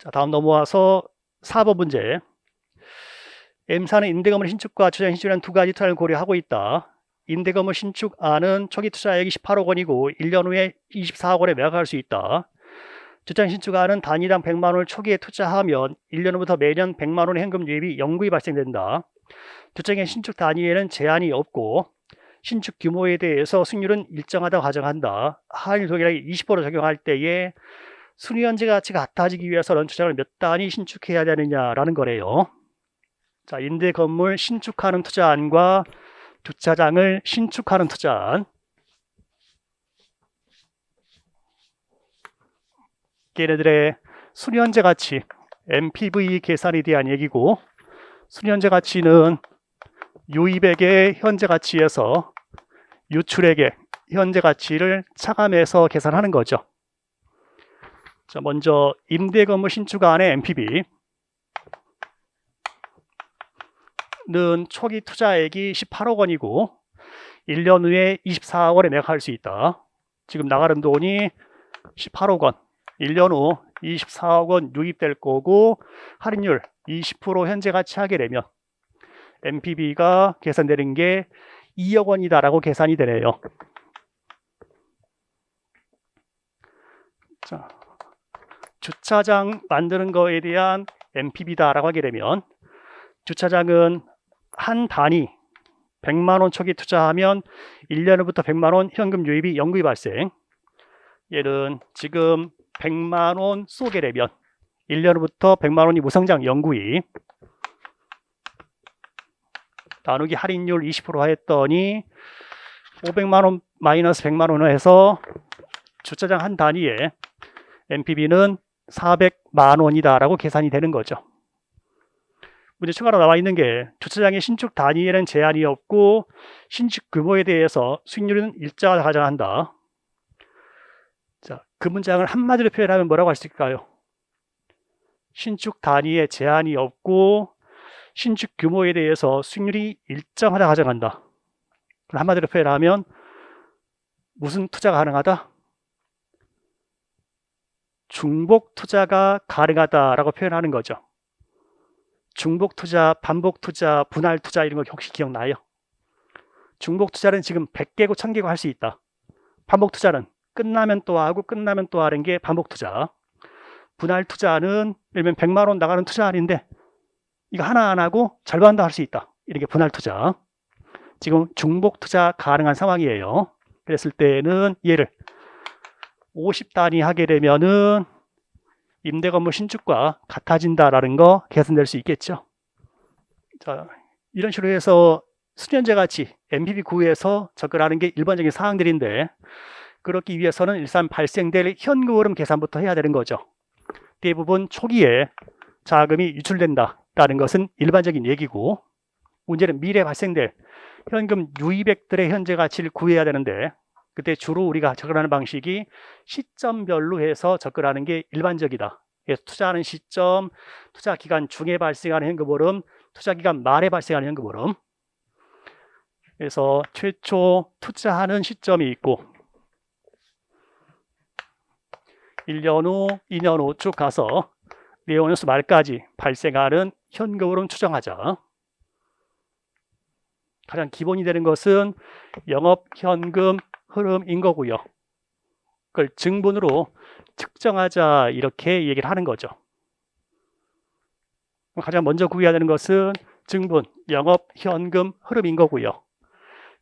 자, 다음 넘어와서 4번 문제. M사는 임대건물 신축과 투자 신축이라는 두 가지 투자를 고려하고 있다. 임대건물 신축안은 초기 투자액이 18억 원이고 1년 후에 24억 원에 매각할 수 있다. 주차 신축안은 단위당 100만 원을 초기에 투자하면 1년 후부터 매년 100만 원의 현금 유입이 영구히 발생된다. 주택의 신축 단위에는 제한이 없고 신축 규모에 대해서 수익률은 일정하다고 가정한다. 할인 동일하게 20% 적용할 때에 순위 현재 가치가 같아지기 위해서는 주장을 몇 단위 신축해야 되느냐라는 거래요. 자, 임대 건물 신축하는 투자안과 주차장을 신축하는 투자안. 얘네들의 순위 현재 가치, MPV 계산에 대한 얘기고 순위 현재 가치는 유입액의 현재 가치에서 유출액의 현재 가치를 차감해서 계산하는 거죠. 자, 먼저 임대 건물 신축 안의 MPV 는 초기 투자액이 18억 원이고 1년 후에 24억 원에 매각할 수 있다. 지금 나가는 돈이 18억 원. 1년 후 24억 원 유입될 거고 할인율 20% 현재 가치 하게 되면 MPB가 계산되는 게 2억 원이다라고 계산이 되네요. 자, 주차장 만드는 거에 대한 MPB다라고 하게 되면 주차장은 한 단위 100만 원 초기 투자하면 1년 후부터 100만 원 현금 유입이 영구히 발생. 얘는 지금 100만 원 쏘게 되면 1년 후부터 100만 원이 무상장 영구히 나누기 할인율 20% 하였더니 500만 원 마이너스 100만 원을 해서 주차장 한 단위에 MPB는 400만 원이다라고 계산이 되는 거죠. 문제 추가로 나와 있는 게 주차장의 신축 단위에는 제한이 없고 신축 규모에 대해서 수익률은 일정하다 가정한다. 자, 그 문장을 한마디로 표현하면 뭐라고 할 수 있을까요? 신축 단위에 제한이 없고 신축 규모에 대해서 수익률이 일정하다 가정한다. 한마디로 표현하면 무슨 투자가 가능하다? 중복 투자가 가능하다라고 표현하는 거죠. 중복 투자, 반복 투자, 분할 투자 이런 거 혹시 기억나요? 중복 투자는 지금 100개고 1000개고 할 수 있다. 반복 투자는 끝나면 또 하고 끝나면 또 하는 게 반복 투자. 분할 투자는 예를 들면 100만 원 나가는 투자 아닌데 이거 하나 안 하고 절반 더할수 있다. 이렇게 분할 투자. 지금 중복 투자 가능한 상황이에요. 그랬을 때는 얘를 50단위 하게 되면은 임대 건물 신축과 같아진다라는 거 계산될 수 있겠죠. 자, 이런 식으로 해서 수년제 가치 MPB 구에서 접근하는 게 일반적인 사항들인데 그렇기 위해서는 일단 발생될 현금 흐름 계산부터 해야 되는 거죠. 대부분 초기에 자금이 유출된다라는 것은 일반적인 얘기고 문제는 미래 발생될 현금 유입액들의 현재 가치를 구해야 되는데 그때 주로 우리가 접근하는 방식이 시점별로 해서 접근하는 게 일반적이다. 그래서 투자하는 시점, 투자 기간 중에 발생하는 현금 흐름, 투자 기간 말에 발생하는 현금 흐름. 그래서 최초 투자하는 시점이 있고 1년 후, 2년 후 쭉 가서 내원연수 말까지 발생하는 현금 흐름 추정하자. 가장 기본이 되는 것은 영업 현금 흐름인 거고요. 그걸 증분으로 측정하자 이렇게 얘기를 하는 거죠. 가장 먼저 구해야 되는 것은 증분, 영업 현금 흐름인 거고요.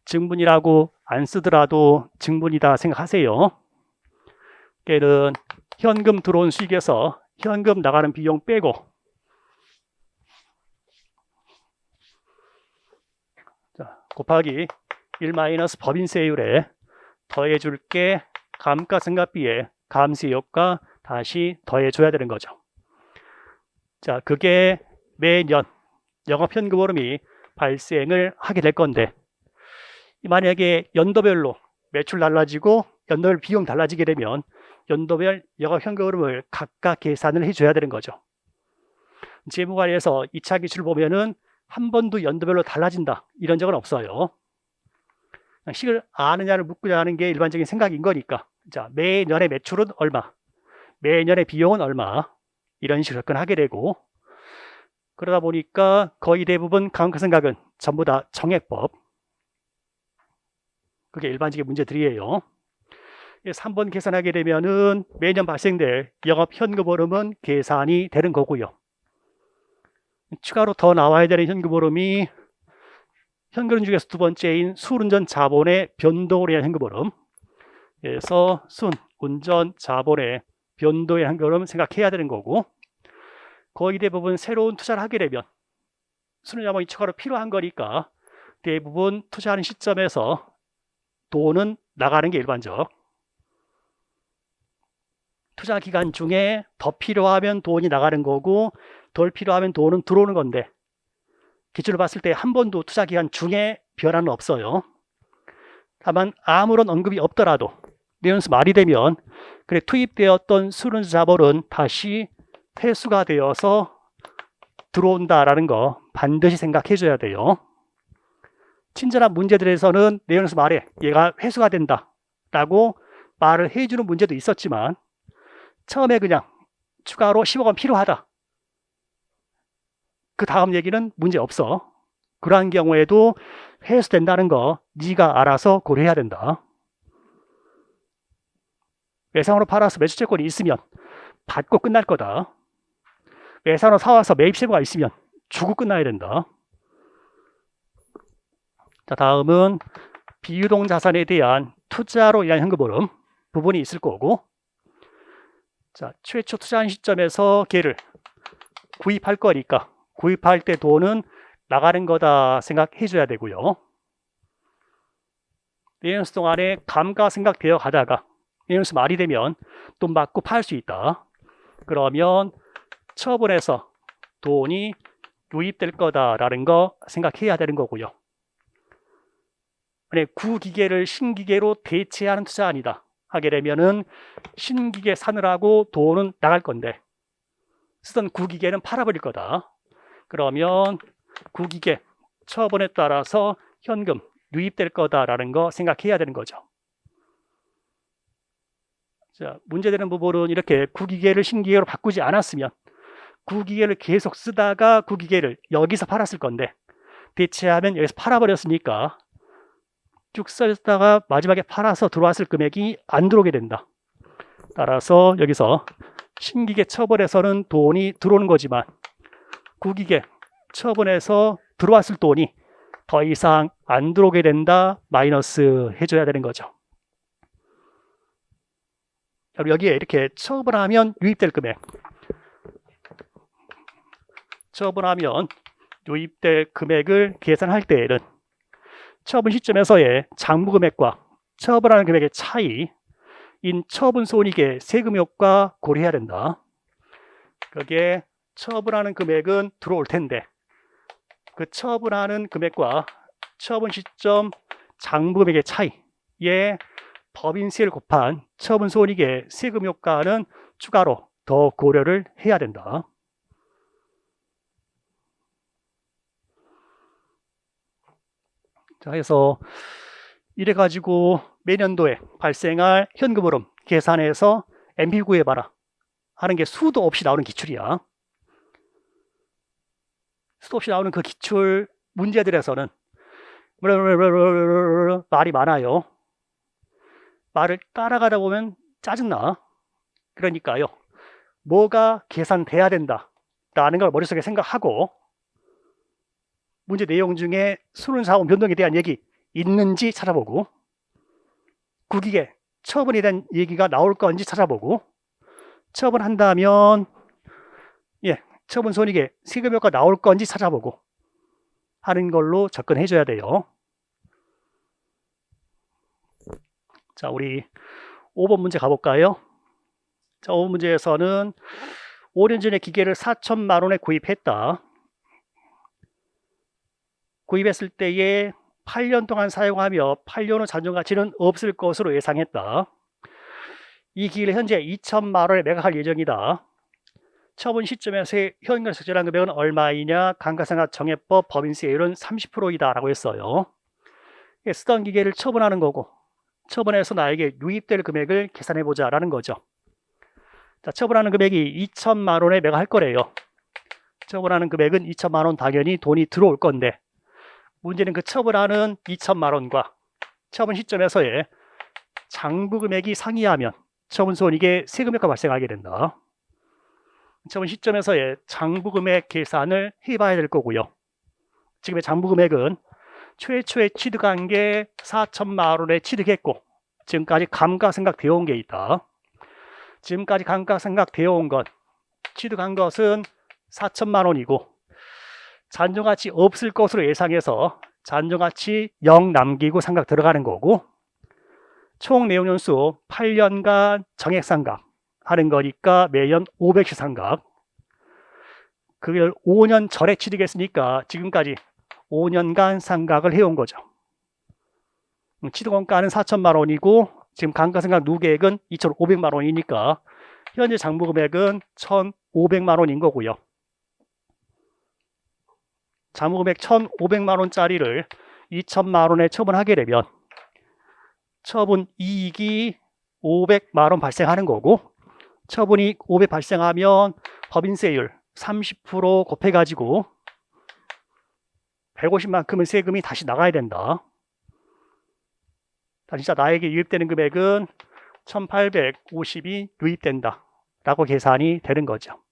증분이라고 안 쓰더라도 증분이다 생각하세요. 걔는 현금 들어온 수익에서 현금 나가는 비용 빼고 자, 곱하기 1 마이너스 법인세율에 더해줄 게 감가상각비에 감세 효과 다시 더해줘야 되는 거죠. 자, 그게 매년 영업현금 흐름이 발생을 하게 될 건데 만약에 연도별로 매출 달라지고 연도별 비용 달라지게 되면 연도별 영업현금 흐름을 각각 계산을 해줘야 되는 거죠. 재무관리에서 2차 기출 보면은 한 번도 연도별로 달라진다 이런 적은 없어요. 식을 아느냐를 묻고자 하는 게 일반적인 생각인 거니까. 자, 매년의 매출은 얼마? 매년의 비용은 얼마? 이런 식으로 접근하게 되고 그러다 보니까 거의 대부분 감가상각은 전부 다 정액법 그게 일반적인 문제들이에요. 3번 계산하게 되면은 매년 발생될 영업 현금 흐름은 계산이 되는 거고요. 추가로 더 나와야 되는 현금 흐름이 현금 중에서 두 번째인 술운전 자본의 변동에 의한 현금 흐름. 그래서 순, 운전, 자본의 변동의 현금 흐름 생각해야 되는 거고 거의 대부분 새로운 투자를 하게 되면 순 자본이 추가로 필요한 거니까 대부분 투자하는 시점에서 돈은 나가는 게 일반적. 투자 기간 중에 더 필요하면 돈이 나가는 거고 덜 필요하면 돈은 들어오는 건데 기준으로 봤을 때 한 번도 투자 기간 중에 변화는 없어요. 다만 아무런 언급이 없더라도 내연수 말이 되면 그래 투입되었던 수른 자본은 다시 회수가 되어서 들어온다라는 거 반드시 생각해 줘야 돼요. 친절한 문제들에서는 내연수 말에 얘가 회수가 된다라고 말을 해주는 문제도 있었지만 처음에 그냥 추가로 10억 원 필요하다. 그 다음 얘기는 문제 없어. 그러한 경우에도 회수된다는 거 네가 알아서 고려해야 된다. 외상으로 팔아서 매수 채권이 있으면 받고 끝날 거다. 외상으로 사와서 매입세부가 있으면 주고 끝나야 된다. 자, 다음은 비유동 자산에 대한 투자로 인한 현금 흐름 부분이 있을 거고 자, 최초 투자한 시점에서 걔를 구입할 거니까 구입할 때 돈은 나가는 거다 생각해 줘야 되고요. 내연수 동안에 감가 생각되어 가다가 내연수 말이 되면 돈 받고 팔 수 있다. 그러면 처분해서 돈이 유입될 거다라는 거 생각해야 되는 거고요. 만약 구기계를 신기계로 대체하는 투자 아니다 하게 되면은 신기계 사느라고 돈은 나갈 건데 쓰던 구기계는 팔아버릴 거다. 그러면 구기계 처분에 따라서 현금 유입될 거다라는 거 생각해야 되는 거죠. 자, 문제되는 부분은 이렇게 구기계를 신기계로 바꾸지 않았으면 구기계를 계속 쓰다가 구기계를 여기서 팔았을 건데 대체하면 여기서 팔아버렸으니까 쭉 쓰다가 마지막에 팔아서 들어왔을 금액이 안 들어오게 된다. 따라서 여기서 신기계 처벌에서는 돈이 들어오는 거지만 구기계 처분해서 들어왔을 돈이 더 이상 안 들어오게 된다. 마이너스 해줘야 되는 거죠. 여기에 이렇게 처분하면 유입될 금액 처분하면 유입될 금액을 계산할 때에는 처분 시점에서의 장부 금액과 처분하는 금액의 차이 인 처분 손익의 세금 효과 고려해야 된다. 거기에 처분하는 금액은 들어올 텐데 그 처분하는 금액과 처분 시점 장부 금액의 차이에 법인세를 곱한 처분 손익의 세금 효과는 추가로 더 고려를 해야 된다. 자, 해서 이래 가지고 매년도에 발생할 현금 흐름 계산해서 MB 구해봐라 하는 게 수도 없이 나오는 기출이야. 수도 없이 나오는 그 기출 문제들에서는 말이 많아요. 말을 따라가다 보면 짜증나. 그러니까요. 뭐가 계산돼야 된다. 라는 걸 머릿속에 생각하고 문제 내용 중에 수능 사원 변동에 대한 얘기 있는지 찾아보고 국익에 처분에 대한 얘기가 나올 건지 찾아보고 처분한다면 예 처분 손익에 세금 효과 나올 건지 찾아보고 하는 걸로 접근해 줘야 돼요. 자, 우리 5번 문제 가볼까요? 자, 5번 문제에서는 5년 전에 기계를 4천만 원에 구입했다. 구입했을 때에 8년 동안 사용하며 8년 후 자존 가치는 없을 것으로 예상했다. 이 기계를 현재 2천만 원에 매각할 예정이다. 처분 시점에서의 현금 적절한 금액은 얼마이냐? 감가상각 정해법 법인세율은 30%이다라고 했어요. 쓰던 기계를 처분하는 거고 처분해서 나에게 유입될 금액을 계산해 보자라는 거죠. 자, 처분하는 금액이 2천만 원에 매각할 거래요. 처분하는 금액은 2천만 원 당연히 돈이 들어올 건데 문제는 그 처분하는 2천만 원과 처분 시점에서의 장부 금액이 상이하면 처분 손익에 세금효과 발생하게 된다. 처분 시점에서의 장부 금액 계산을 해봐야 될 거고요. 지금의 장부 금액은 최초에 취득한 게 4천만 원에 취득했고 지금까지 감가상각 되어 온 게 있다. 지금까지 감가상각 되어 온 것, 취득한 것은 4천만 원이고 잔존가치 없을 것으로 예상해서 잔존가치 0 남기고 상각 들어가는 거고 총 내용연수 8년간 정액상각 하는 거니까 매년 500씩 상각 그걸 5년 전에 취득했으니까 지금까지 5년간 상각을 해온 거죠. 음, 취득원가는 4천만 원이고 지금 감가상각 누계액은 2,500만 원이니까 현재 장부 금액은 1,500만 원인 거고요. 장부 금액 1,500만 원짜리를 2천만 원에 처분하게 되면 처분 이익이 500만 원 발생하는 거고 처분이 500 발생하면 법인세율 30% 곱해가지고 150만큼의 세금이 다시 나가야 된다. 다 진짜 나에게 유입되는 금액은 1850이 유입된다. 라고 계산이 되는 거죠.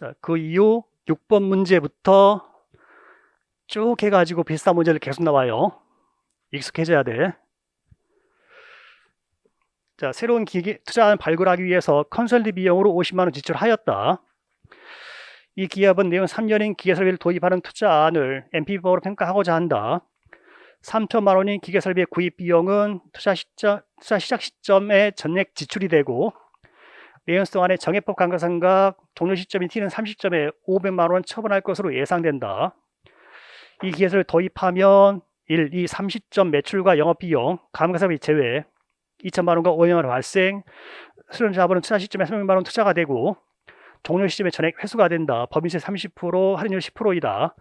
자, 그 이후 6번 문제부터 쭉 해가지고 비슷한 문제를 계속 나와요. 익숙해져야 돼. 자, 새로운 기기 투자안 발굴하기 위해서 컨설팅 비용으로 50만 원 지출하였다. 이 기업은 내용 3년인 기계 설비를 도입하는 투자안을 NPV로 평가하고자 한다. 3천만 원인 기계 설비의 구입 비용은 투자 시점, 투자 시작 시점에 전액 지출이 되고 내연 동안에 정해법 감가상각 종료 시점인 T는 30점에 500만 원 처분할 것으로 예상된다. 이 기계를 도입하면 1, 2, 30점 매출과 영업비용, 감가상각비 제외 2천만 원과 500만 원 발생, 수령 자본은 투자 시점에 300만 원 투자가 되고 종료 시점에 전액 회수가 된다. 법인세 30%, 할인율 10%이다.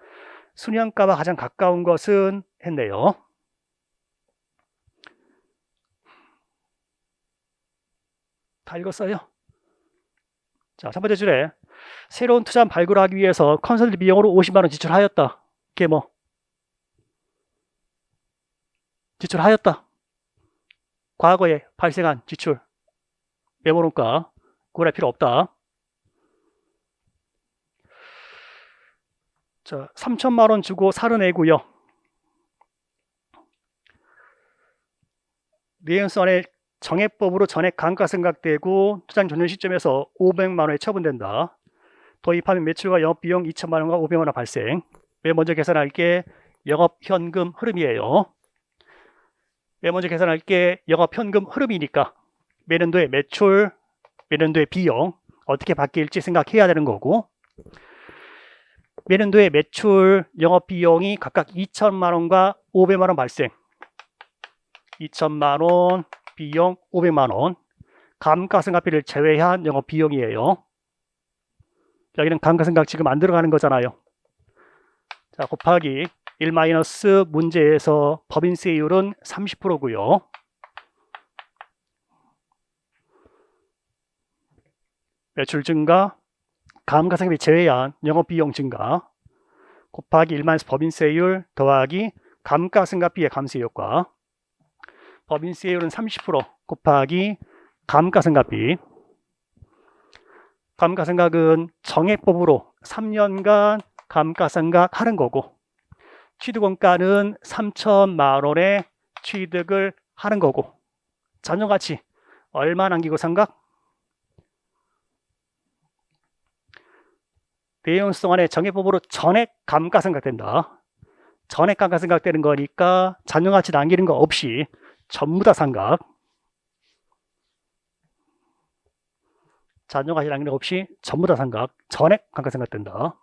수령가와 가장 가까운 것은 했네요. 다 읽었어요? 자, 첫 번째 줄에 새로운 투자 발굴하기 위해서 컨설팅 비용으로 50만 원 지출하였다. 이게 뭐 지출하였다. 과거에 발생한 지출 메모론가 구할 필요 없다. 자, 3천만 원 주고 살아내고요. 내연선에 정액법으로 전액 감가상각되고 투자 종료 시점에서 500만 원에 처분된다. 도입하면 매출과 영업 비용 2천만 원과 500만 원 발생. 맨 먼저 계산할 게 영업 현금 흐름이에요. 맨 먼저 계산할 게 영업 현금 흐름이니까 매년도의 매출, 매년도의 비용 어떻게 바뀔지 생각해야 되는 거고 매년도의 매출, 영업 비용이 각각 2천만 원과 500만 원 발생. 2천만 원, 비용 500만 원, 감가상각비를 제외한 영업 비용이에요. 여기는 감가상각 지금 안 들어가는 거잖아요. 자, 곱하기 1 마이너스 문제에서 법인세율은 30%고요. 매출 증가, 감가상각비 제외한 영업 비용 증가, 곱하기 1 마이너스 법인세율 더하기 감가상각비의 감세 효과, 법인세율은 30% 곱하기 감가상각비. 감가상각은 정액법으로 3년간 감가상각 하는 거고 취득원가는 3천만 원에 취득을 하는 거고 잔존가치 얼마 남기고 상각? 내용성 안에 정액법으로 전액 감가상각된다. 전액 감가상각되는 거니까 잔존가치 남기는 거 없이 전부 다 상각. 잔존가시라는 게 없이 전부 다 상각. 전액 감가상각된다.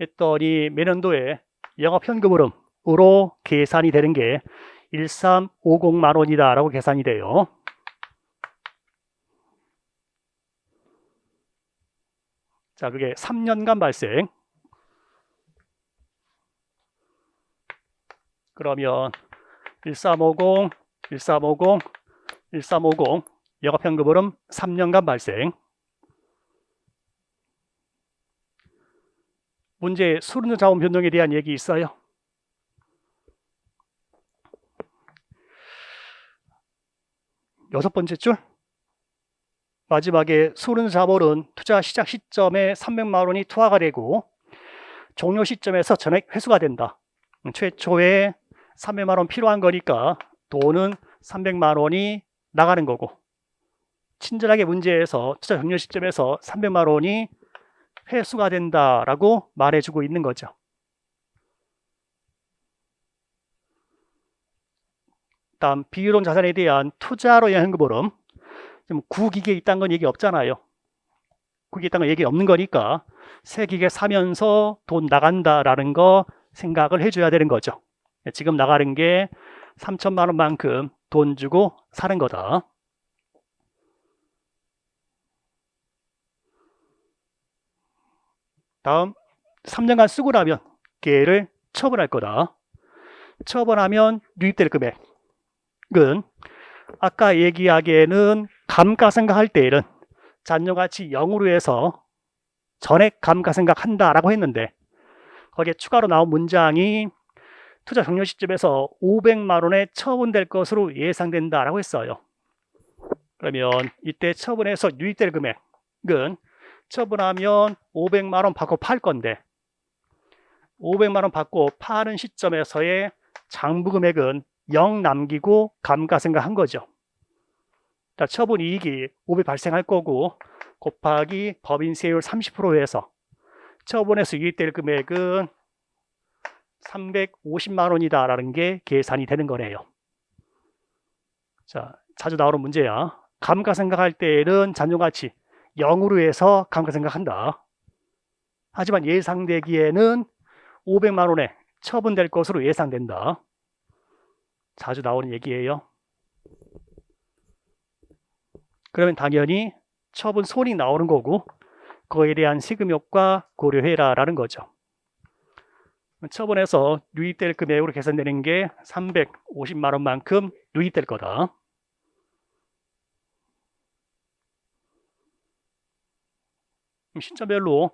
했더니 매년도에 영업현금흐름으로 계산이 되는 게 1350만 원이다라고 계산이 돼요. 자, 그게 3년간 발생. 그러면 1350, 1350, 1350 영업현금흐름 3년간 발생. 문제 수르는 자원 변동에 대한 얘기 있어요? 여섯 번째 줄 마지막에 수르는 자본은 투자 시작 시점에 300만 원이 투하가 되고 종료 시점에서 전액 회수가 된다. 최초에 300만 원 필요한 거니까 돈은 300만 원이 나가는 거고 친절하게 문제에서 투자 종료 시점에서 300만 원이 회수가 된다라고 말해주고 있는 거죠. 다음 비유론 자산에 대한 투자로 현금흐름 지금 구기계 있다는 건 얘기 없잖아요. 구기계 있다는 건 얘기 없는 거니까 새 기계 사면서 돈 나간다라는 거 생각을 해줘야 되는 거죠. 지금 나가는 게 3천만 원만큼 돈 주고 사는 거다. 다음 3년간 쓰고 나면 걔를 처분할 거다. 처분하면 유입될 금액은 아까 얘기하기에는 감가상각 할 때에는 잔여가치 0으로 해서 전액 감가상각 한다라고 했는데 거기에 추가로 나온 문장이 투자 종료 시점에서 500만 원에 처분될 것으로 예상된다라고 했어요. 그러면 이때 처분해서 유입될 금액은 처분하면 500만 원 받고 팔 건데 500만 원 받고 파는 시점에서의 장부 금액은 0 남기고 감가상각한 거죠. 자, 처분 이익이 500 발생할 거고 곱하기 법인세율 30%에서 처분해서 유입될 금액은 350만 원이다라는 게 계산이 되는 거네요. 자, 자주 나오는 문제야. 감가상각할 때에는 잔존가치 0으로 해서 감가상각한다. 하지만 예상되기에는 500만 원에 처분될 것으로 예상된다. 자주 나오는 얘기예요. 그러면 당연히 처분 손이 나오는 거고 그거에 대한 세금 효과 고려해라라는 거죠. 처분해서 유입될 금액으로 계산되는 게 350만 원만큼 유입될 거다. 신점별로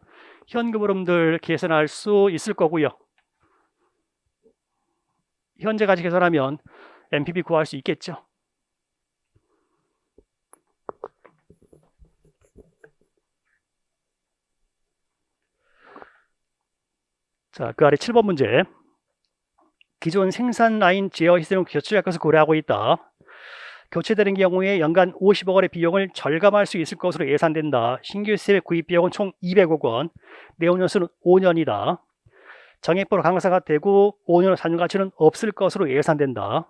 현금 흐름들 계산할 수 있을 거고요. 현재까지 계산하면 MPB 구할 수 있겠죠. 자, 그 아래 7번 문제. 기존 생산 라인 제어 시스템을 교체할 것을 고려하고 있다. 교체되는 경우에 연간 50억 원의 비용을 절감할 수 있을 것으로 예상된다. 신규 시스템의 구입 비용은 총 200억 원, 내용 연수는 5년이다. 정액보로 강화사가 되고 5년 후 잔존 가치는 없을 것으로 예상된다.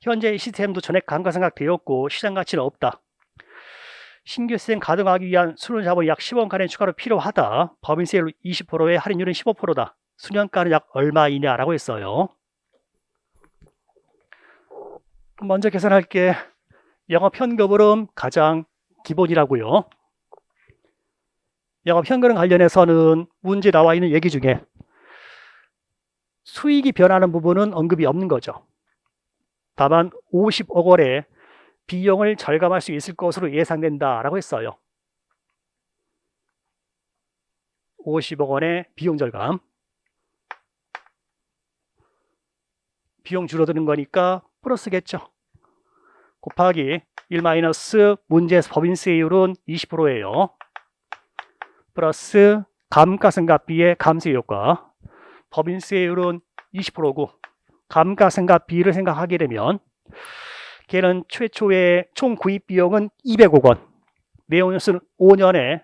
현재 이 시스템도 전액 감가상각 되었고 시장 가치는 없다. 신규 시스템 가동하기 위한 수능 자본이 약 10원 가량 추가로 필요하다. 법인세율 20%에 할인율은 15%다. 수년가는 약 얼마이냐라고 했어요. 먼저 계산할게. 영업 현금흐름 가장 기본이라고요. 영업 현금 관련해서는 문제 나와 있는 얘기 중에 수익이 변하는 부분은 언급이 없는 거죠. 다만 50억 원의 비용을 절감할 수 있을 것으로 예상된다라고 했어요. 50억 원의 비용 절감. 비용 줄어드는 거니까 플러스겠죠. 곱하기 1 마이너스 문제에서 법인세율은 20%예요. 플러스 감가상각비의 감세 효과. 법인세율은 20%고 감가상각비를 생각하게 되면 걔는 최초의 총 구입 비용은 200억 원. 내용연수는 5년에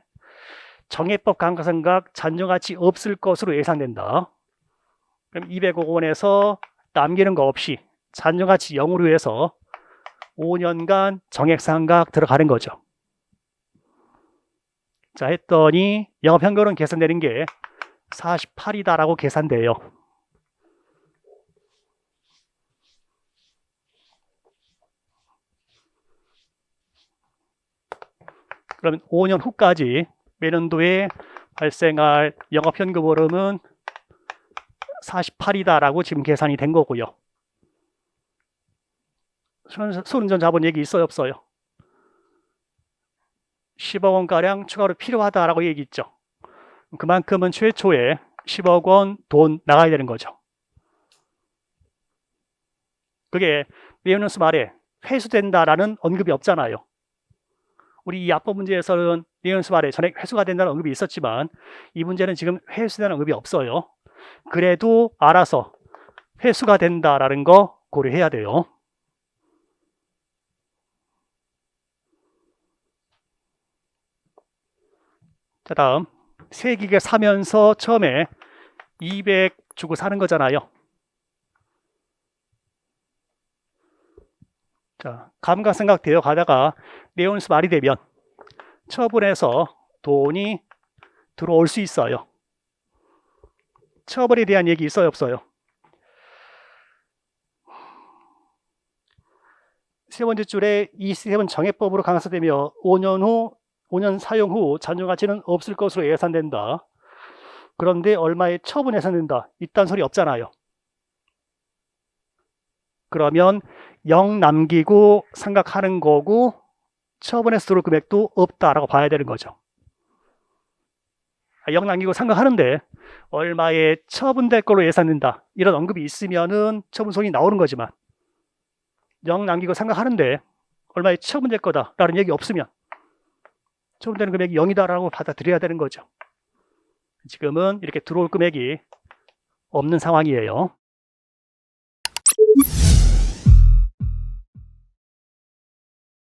정해법 감가상각 잔존가치 없을 것으로 예상된다. 그럼 200억 원에서 남기는 거 없이 잔존가치 0으로 해서 5년간 정액상각 들어가는 거죠. 자 했더니 영업현금은 계산되는 게 48이다라고 계산돼요. 그러면 5년 후까지 매년도에 발생할 영업현금 흐름은 48이다라고 지금 계산이 된 거고요. 손- 손은전 자본 얘기 있어요 없어요? 10억 원가량 추가로 필요하다라고 얘기 있죠. 그만큼은 최초에 10억 원 돈 나가야 되는 거죠. 그게 레오너스 말에 회수된다라는 언급이 없잖아요. 우리 이 앞부 문제에서는 레오너스 말에 전액 회수가 된다는 언급이 있었지만 이 문제는 지금 회수되는 언급이 없어요. 그래도 알아서 회수가 된다라는 거 고려해야 돼요. 자, 다음. 새 기계 사면서 처음에 200 주고 사는 거잖아요. 자, 감가상각 되어 가다가 네온스 말이 되면 처분해서 돈이 들어올 수 있어요. 처벌에 대한 얘기 있어요, 없어요? 세 번째 줄에 이 시스템은 정해법으로 강화되며 5년 후 5년 사용 후 잔존 가치는 없을 것으로 예상된다. 그런데 얼마에 처분 예상된다. 이딴 소리 없잖아요. 그러면 0 남기고 생각하는 거고 처분해서 들어올 금액도 없다라고 봐야 되는 거죠. 0 남기고 생각하는데 얼마에 처분될 걸로 예상된다. 이런 언급이 있으면은 처분송이 나오는 거지만 0 남기고 생각하는데 얼마에 처분될 거다라는 얘기 없으면 처분되는 금액이 0이다라고 받아들여야 되는 거죠. 지금은 이렇게 들어올 금액이 없는 상황이에요.